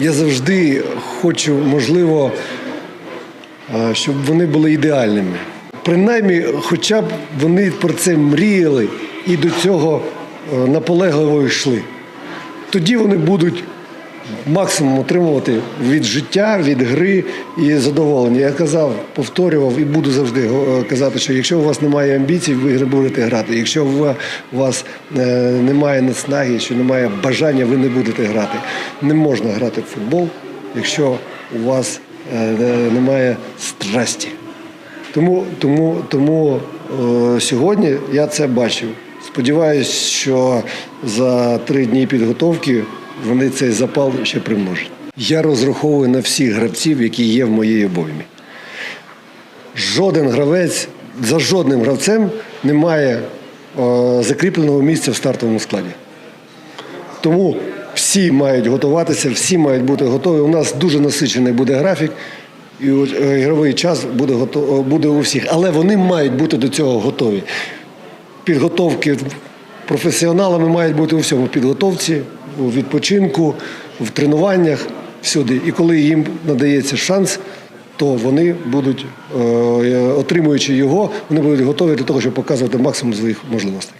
Я завжди хочу, можливо, е, щоб вони були ідеальними. Принаймні, хоча б вони про це мріяли і до цього е, наполегливо йшли. Тоді вони будуть максимум отримувати від життя, від гри і задоволення. Я казав, повторював і буду завжди е, казати, що якщо у вас немає амбіцій, ви не будете грати. Якщо у вас е, немає наснаги, що немає бажання, ви не будете грати. Не можна грати в футбол, якщо у вас е, немає страсті. Тому, тому, тому сьогодні я це бачив. Сподіваюсь, що за три дні підготовки вони цей запал ще примножать. Я розраховую на всіх гравців, які є в моїй обоймі. Жоден гравець за жодним гравцем не має е, закріпленого місця в стартовому складі. Тому всі мають готуватися, всі мають бути готові. У нас дуже насичений буде графік, і е, ігровий час буде, гото- буде у всіх. Але вони мають бути до цього готові. Підготовки професіоналами мають бути у всьому підготовці, у відпочинку, в тренуваннях, всюди. І коли їм надається шанс, то вони будуть, е, отримуючи його, вони будуть готові для того, щоб показувати максимум своїх можливостей.